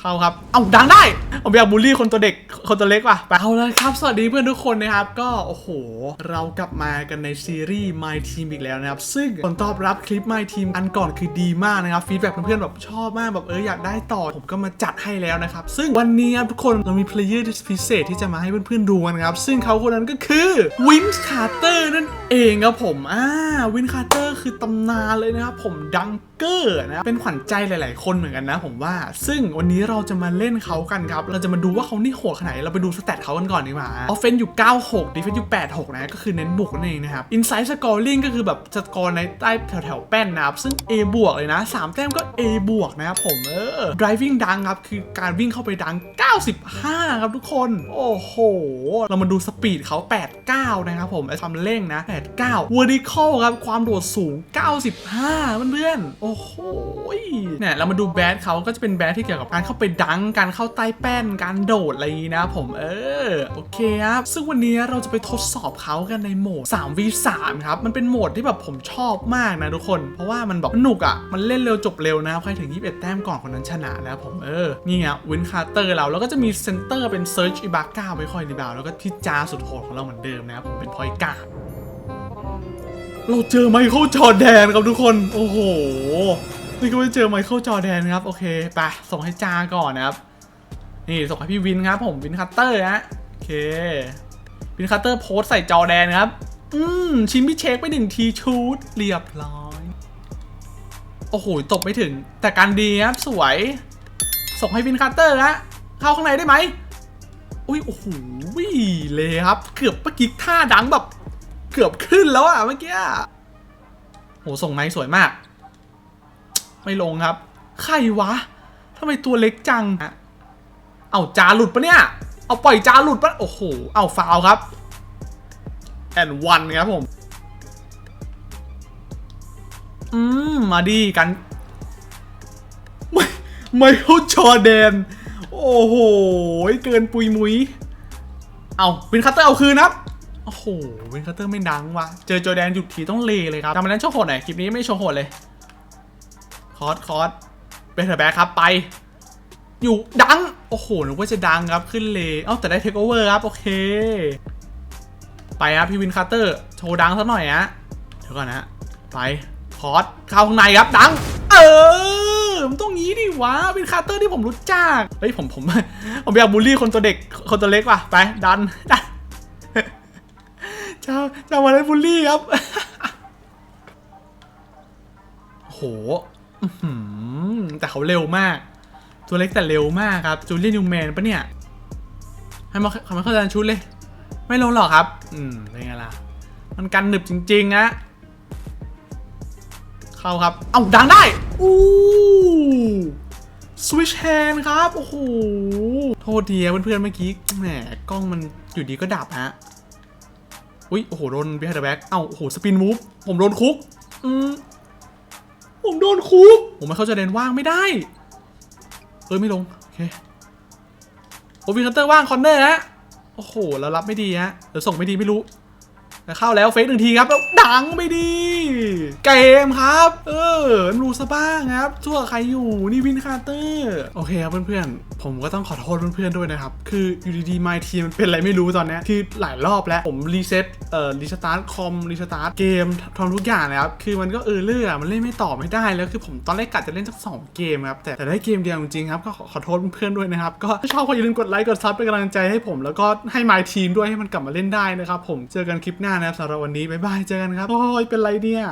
เข้าครับ เอาดังได้ ผมอยากบูลลี่คนตัวเด็ก คนตัวเล็กว่ะ ไปเอาเลยครับ สวัสดีเพื่อนทุกคนนะครับ ก็โอ้โห เรากลับมากันในซีรีส์ My Team อีกแล้วนะครับ ซึ่งผลตอบรับคลิป My Team อันก่อนคือดีมากนะครับ ฟีดแบ็กเพื่อนๆแบบชอบมากแบบเอออยากได้ต่อ ผมก็มาจัดให้แล้วนะครับ ซึ่งวันนี้ครับทุกคนเรามีเพลเยอร์พิเศษที่จะมาให้เพื่อนๆดูกันครับ ซึ่งเขาคนนั้นก็คือวินคาร์เตอร์นั่นเองครับผม อ่า วินคาร์เตอร์คือตำนานเลยนะครับ ผมดังเกอร์นะ เป็นขวัญใจหลาย ๆ คนเหมือนกันนะ ผมว่า ซึ่งวันนี้เราจะมาเล่นเขากันครับ เราจะมาดูว่าเขานี่โหดขนาดไหนเราไปดูสแตทเขากันก่อนดีกว่าออฟเฟนอยู่ 96ดีเฟนอยู่ 86 นะ ก็คือเน้นบุกนั่นเองนะครับอินไซ e ์สกอร์ลิงก็คือแบบสกอร์ในใต้แถวๆแป้นนะครับ ซึ่ง A บวกเลยนะ 3 แต้มก็ A บวกนะครับผมเออ driving ดังครับ คือการวิ่งเข้าไปดัง 95 ครับทุกคน โอ้โห เรามาดูสปีดเขา 89 นะครับผมไอ้ทำเร่งนะ 89 vertical ครับ ความโดดสูง 95เพื่อนๆโอ้โหเนี่ยเรามาดูแบดเขาก็จะเป็นแบดที่เกี่ยวกับการเข้าไปดังการเข้าใต้แป้นการโดดอะไรนี้นะ ผมเออโอเคครับซึ่งวันนี้เราจะไปทดสอบเขากันในโหมด 3v3 ครับมันเป็นโหมดที่แบบผมชอบมากนะทุกคน เพราะว่ามันแบบสนุกอะมันเล่นเร็วจบเร็วนะใครถึง 21 แต้มก่อนคนนั้นชนะนะผมเออนี่ไงวินคาร์เตอร์เราแล้วก็จะมีเซนเตอร์เป็นเซิร์ชอีบาก้าไว้คอยรีบาวแล้วก็ที่จ้าสุดโหดของเราเหมือนเดิมนะผมเป็นพอยการ์ดเราเจอไมเคิลจอแดนครับทุกคน โอ้โห นี่ก็ไม่เจอไมเคิลจอแดนครับ โอเคไปส่งให้จ้าก่อนนะครับ นี่ส่งให้พี่วินครับ ผมวินคัตเตอร์ฮะโอเควินคัตเตอร์โพสใส่จอแดนครับ อืมชิมพี่เช็คไปหนึ่งทีชูดเรียบร้อย โอ้โหตบไม่ถึง แต่การดีครับสวย ส่งให้วินคัตเตอร์ฮะเข้าข้างในได้ไหมอุ้ยโอ้โหเลยครับ เกือบเมื่อกี้ท่าดังแบบ เกือบขึ้นแล้วอะเมื่อกี้อะโหส่งไนท์สวยมาก ไม่ลงครับ ใครวะทำไมตัวเล็กจังอะเอาจาหลุดปะเนี่ย เอาปล่อยจาหลุดปะโอ้โห เอาฟาวครับ แอนวันครับผม อืม มาดีกัน ไม่ไม่เข้าจอแดน โอ้โห เกินปุยมุย เอาวินคัตเตอร์เอาคืนครับโอ้โหวินคัตเตอร์ไม่ดังวะเจอจอแดนหยุดทีต้องเลเลยครับทำมาแล้วโชว์โหดหน่อยคลิปนี้ไม่โชว์โหดเลย คอร์สคอร์สเบเทอร์แบ็คครับไป อยู่ดัง โอ้โหนึกว่าจะดังครับขึ้นเลยเอ้าแต่ได้เทคโอเวอร์ครับ โอเค ไปครับพี่วินคัตเตอร์โชว์ดังสักหน่อยฮะเดี๋ยวก่อนนะ ไปคอร์สเข้าข้างในครับดัง เออมันต้องงี้ดิวะวินคัตเตอร์ที่ผมรู้จักเฮ้ยผมผมผมอยากบูลลี่คนตัวเด็กคนตัวเล็กว่ะไปดันดันเจ้าเจ้ามาได้บูลลี่ครับโห แต่เขาเร็วมาก ตัวเล็กแต่เร็วมากครับ จูเลียนยูแมนปะเนี่ย ให้มาเขาไม่เข้าใจชุดเลย ไม่ลงหรอกครับ อืมเป็นไงล่ะ มันกันหนึบจริงๆนะเข้าครับ เอ้าดังได้ อู้สวิชแฮนครับ โอ้โห โทษทีครับเพื่อนๆเมื่อกี้ แหม กล้องมันอยู่ดีก็ดับฮะ อุ้ย โอ้โห โดน behind the back เอ้า โอ้โห สปินมูฟ ผมโดนคุก อืม โดนคุกผมไม่เข้าใจเดนว่างไม่ได้ เออไม่ลง โอเคโอวินคันเตอร์ว่างคอนเนอร์ฮะ โอ้โห แล้วรับไม่ดีฮะเดี๋ยวส่งไม่ดีไม่รู้แต่เข้าแล้วเฟซหนึ่งทีครับแล้วดังไม่ดี เกมครับ เออรู้ซะบ้างครับชั่วใครอยู่นี่วินคาร์เตอร์ โอเคครับเพื่อนๆ ผมก็ต้องขอโทษเพื่อนๆด้วยนะครับ คืออยู่ดีๆ My Team มันเป็นอะไรไม่รู้ตอนนี้คือหลายรอบแล้วผมรีเซ็ตเอ่อรีสตาร์ทคอมรีสตาร์ทเกมทำทุกอย่างนะครับ คือมันก็เออเลื่อมันเล่นไม่ต่อไม่ได้แล้วคือผมตอนแรกกะจะเล่นสักสองเกมครับแต่แต่ได้เกมเดียวจริงครับก็ขอโทษเพื่อนๆด้วยนะครับก็ชอบก็อย่าลืมกดไลค์กดซับเป็นกำลังใจให้ผมแล้วก็ให้ My Team ด้วยให้มันกลับมาเล่นได้นะครับผมเจอกันคลิปหน้านะครับสำหรับวันนี้บ๊ายบายเจอกันครับโอ้ยเป็นไรเนี่ย